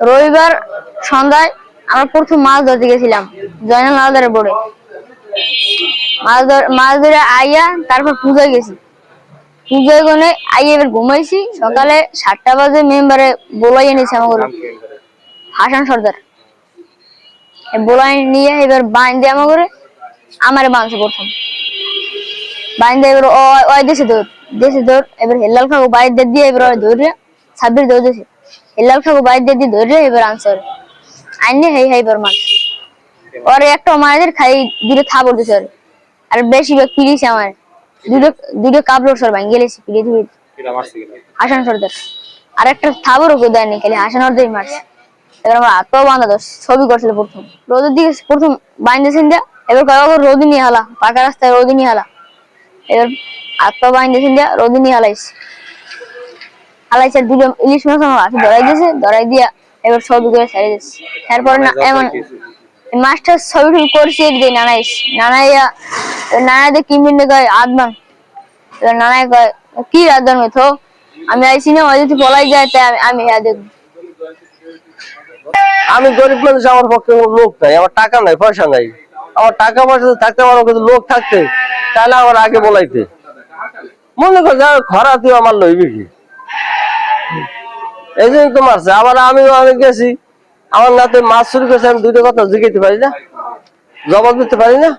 রবিবার সন্ধ্যায় আমরা প্রথম মাছ ধরতে গেছিলাম, জয়নাল নালদারে বোর্ডে। মাছ ধর- আইয়া তারপর পূজায় গেছি। পূজায় গনে আইয়া এবার ঘুমাইছি, সকালে সাতটা বাজে মেম্বারে বলাই এনেছে আমাকে হাসান সর্দার। বলাই নিয়ে এবার বাইন দিয়ে আমাকে আমারে বাঁধছে প্রথম। বাইন দিয়ে এবার ওই দেশে দৌড় দেশে দৌড়, এবার হেল্লাল খাব বাইর দিয়ে এবার ওই ধরে ছাব্বিশ দৌড় হেল্লাল খাব বাইর দিয়ে ধরে এবার আনসার আইনে হেই হেই এবার মাছ ওরে একটা মায়েদের খাই দুটো থাবর দিছে ওরে। আর বেশিরভাগ পিড়িছে আমার। দুটো দুটো কাবলোর সর ভাঙ গেলেছি পিড়ে ধুয়ে হাসান সর্দার আর একটা থাবর ওকে দেয়নি খালি হাসান সর্দারই মারছে। এবার আমার হাতও বাঁধা দোষ ছবি করছিল প্রথম। রোদের দিকে প্রথম বাইন্দেছেন দিয়া এবার কয়েক রোদি নিয়ে হালা পাকা রাস্তায় রোদি নিয়ে হালা। এবার হাতটা বাইন্দেছেন দিয়া রোদি নিয়ে হালাইছে। আর দুটো ইলিশ মাছ আমার হাতে ধরাই দিয়েছে ধরাই দিয়া এবার ছবি করে ছেড়ে তারপরে না এমন মাস্টার ছবি টবি করছি একদিন নানাইস নানাইয়া কি মিন্ডে কয় আদমান নানাই কয় কি আদমান আমি আইসি না ওই যদি যায় তাই আমি- আমি হ্যাঁ দেখব। আমি গরিব মানুষ আমার পক্ষে লোক নাই আমার টাকা নাই পয়সা নাই। আমার টাকা পয়সা থাকতে আমার কিন্তু লোক থাকতে তাহলে আমার আগে বলাইতে। মনে কর যা খরা তুই আমার লইবি কি? এই জন্য তো মারছে আবার আমিও অনেক গেছি। আমার নাতে মাছ চুরি করছে আমি দুটো কথা জিজ্ঞাসতে পারি না? জবাব দিতে পারি না?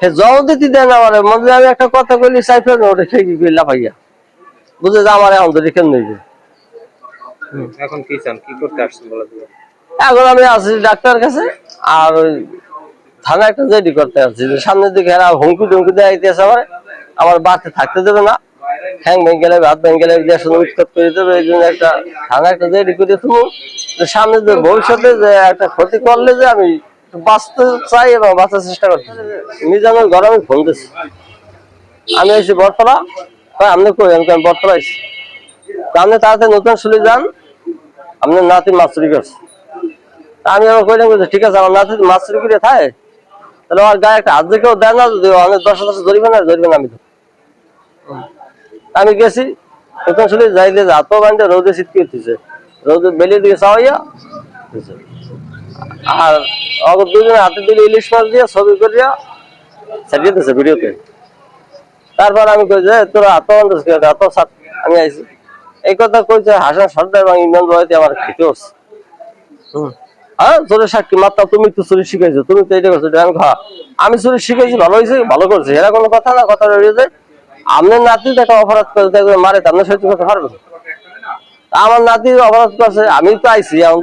সে জবাব দিতে দেন আমার। মধ্যে আমি একটা কথা কইলি সাইফের ওটা খেয়ে কি কইলা ভাইয়া। বুঝে যে আমার এখন তো রেখে নেই এখন কি চান? কি করতে আসছেন বলে এখন আমি আছি ডাক্তার কাছে আর থানা একটা রেডি করতে যে সামনের দিকে এরা হুমকি টুমকি দেয় আমার। আমার বাড়িতে থাকতে দেবে না। হ্যাং ভেঙে গেলে, হাত ভেঙে গেলে উৎখাত করে দেবে এই জন্য একটা থানা একটা রেডি করে যে সামনে যে ভবিষ্যতে যে একটা ক্ষতি করলে যে আমি বাঁচতে চাই এবং বাঁচার চেষ্টা করছি। মিজানের ঘরে আমি ফোন দিচ্ছি। আমি এসে বরতলা কয় আপনি কই? আমি আমি বরতলা তা আপনি তাড়াতাড়ি নতুন শুনে যান। আপনার নাতি মাছ চুরি করছে আমি আবার কইলাম যে, ঠিক আছে, আমার নাতি মাছ চুরি করে থাকে। তাহলে আমার গায়ে একটা হাত দেখেও দেয় না, যদি অনেক দশ দশ ধরবে না ধরবে না আমি। আমি গেছি প্রথম শুনে যাই দিয়ে হাত বান্ধে রোদে শীত করতেছে রোদে বেলিয়ে দিয়ে চাওয়াইয়া। আর অগর দুজনে হাতে দিলে ইলিশ মাছ দিয়ে ছবি করিয়া ছাড়িয়ে দিছে ভিডিওতে। তারপর আমি কই যে, তোরা হাত বান্ধে হাত সাত আমি আইছি। এই কথা কইছে হাসান সর্দার এবং ইমরান রয়েছে আমার খেতে হচ্ছে হ্যাঁ চোরের সাক্ষী, মাত্রা তুমি তো চুরি শিখাইছো, তুমি তো এটা করছ আমি খা। আমি চুরি শিখাইছি, ভালো হয়েছে ভালো করছে। এরা কোনো কথা না, কথা রয়ে যায় আপনার নাতি একটা অপরাধ করে দেখবে মারে তো, আপনার সত্যি কথা পারবে আমার নাতি অপরাধ করছে, আমি তো আইছি, এখন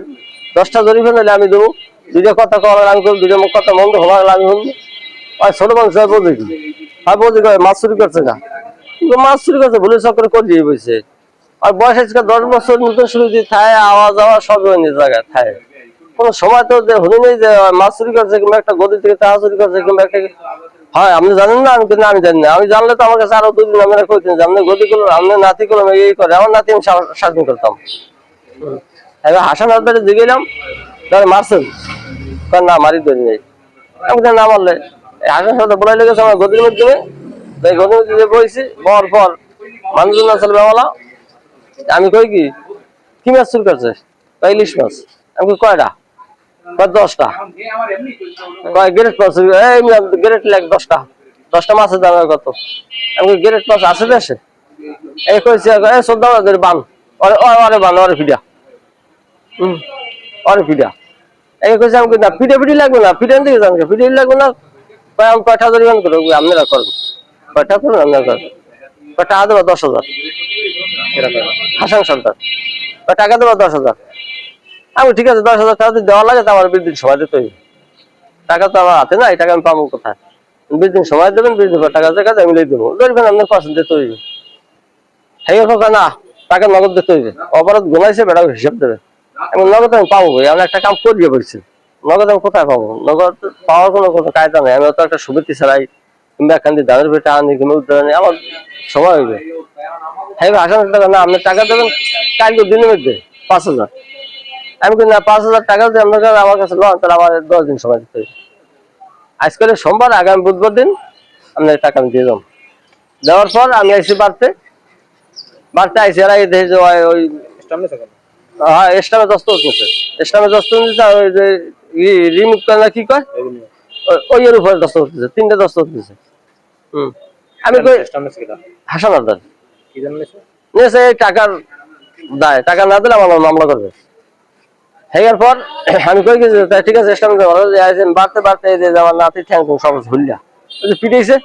দশটা জরিফে নিলে আমি দেবো। দুইটা কথা করার আমি করব দুইটা কথা মন্দ হওয়ার আমি শুনব আর ছোট মানুষ হয় বোঝে কি? আর বোঝে কয় মাছ চুরি করছে না মাছ চুরি করছে, ভুলে চক্করে করিয়ে বসে আর বয়স আজকে দশ বছর, নতুন শুরু দিয়ে থায় আওয়া যাওয়া সব জায়গায় থায় কোনো সময় তো শুনি নেই যে মাছ চুরি করছে কিংবা একটা গদি থেকে টাকা চুরি করছে কিংবা একটা হয়, আপনি জানেন না, আমি কিন্তু আমি জানি না। আমি জানলে তো আমার কাছে আরও দুদিন আমরা কইতেন যে আপনি গদি করল আপনি নাতি করলাম এই করে, আমার নাতি আমি শাসন করতাম। এবার হাসান হাজারে জিগেলাম তাহলে মারছেন। কয়, না, মারি ধরি নেই। আমি না মারলে। হাসান সাথে বলাই লেগেছে, আমার গদির মাধ্যমে, তাই গদির মধ্যে বইছি, বর পর মানুষজন আসলে বেমালা আমি কই কি কি মাছ চুরি করছে? কয় ইলিশ মাছ। আমি কয়টা? কয় দশটা। গ্রেট মাছ এই গ্রেট দশটা। দশটা মাছের দাম কত? আমি গ্রেট মাছ আছে দেশে এই কইছে মাছের বান। ওরে ওরে বান, ওরে ফিডা হুম, ওরে ফিডা এই না ফিডে ফিডি লাগবে না ফিডে দিকে যান লাগবে না। আমি কয়টা জরিমান করব? আপনারা করবেন কয়টা করবেন, আপনারা করবেন কয়টা দশ হাজার। হাসান সরকার টাকা দেবো দশ হাজার। আমি ঠিক আছে, দশ হাজার টাকা দেওয়া লাগে তো আমার বিশ সময় দিতে হইবে। টাকা তো আমার হাতে নাই, টাকা আমি পাবো কোথায়? বিশ সময় দেবেন বিশ টাকা টাকা আমি লিখে দেবো। ধরবেন আপনার পছন্দ দিতে হইবে। সেই কথা না, টাকা নগদ দিতে হইবে। অপরাধ গুনাইছে বেড়া হিসাব দেবে। আমি নগদ আমি পাবো ভাই, আমি একটা কাম করিয়ে বলছি। নগদ আমি কোথায় পাবো? নগদ পাওয়ার কোনো কোনো কায়দা নেই। আমি তো একটা সুবিধি ছাড়াই কিংবা এখান দিয়ে দামের পেটে আনি কিংবা উদ্ধার আনি আমার সময় হইবে। হ্যাঁ হাসান টাকা না, আপনি টাকা দেবেন, কালকে দিনের মধ্যে পাঁচ হাজার। আমি কিন্তু না পাঁচ হাজার টাকা যদি আপনার আমার কাছে লন তাহলে আমার দশ দিন সময় দিতে হবে। আজকের সোমবার আগামী বুধবার দিন আপনার টাকা আমি দিয়ে দেবো। দেওয়ার পর আমি আইসি বাড়তে। বাড়তে আইসি আর এই দেখি ওই- হ্যাঁ ইসলামে দস্তখত নিছে ইসলামে দস্তখত নিছে আর ওই যে রিমুভ করে না কি কয়? ওই- এর উপরে দস্তখত দিছে তিনটা দস্তখত দিছে হুম। আমি কই হাসান আদার কি এই টাকার দায়। টাকা না দিলে আমার মামলা করবে। হেয়ার পর, আমি কই গেছি ঠিক আছে ইসলাম বাড়তে বাড়তে এই যে আমার নাতি ঠ্যাং সব ঝুলিয়া পিটেছে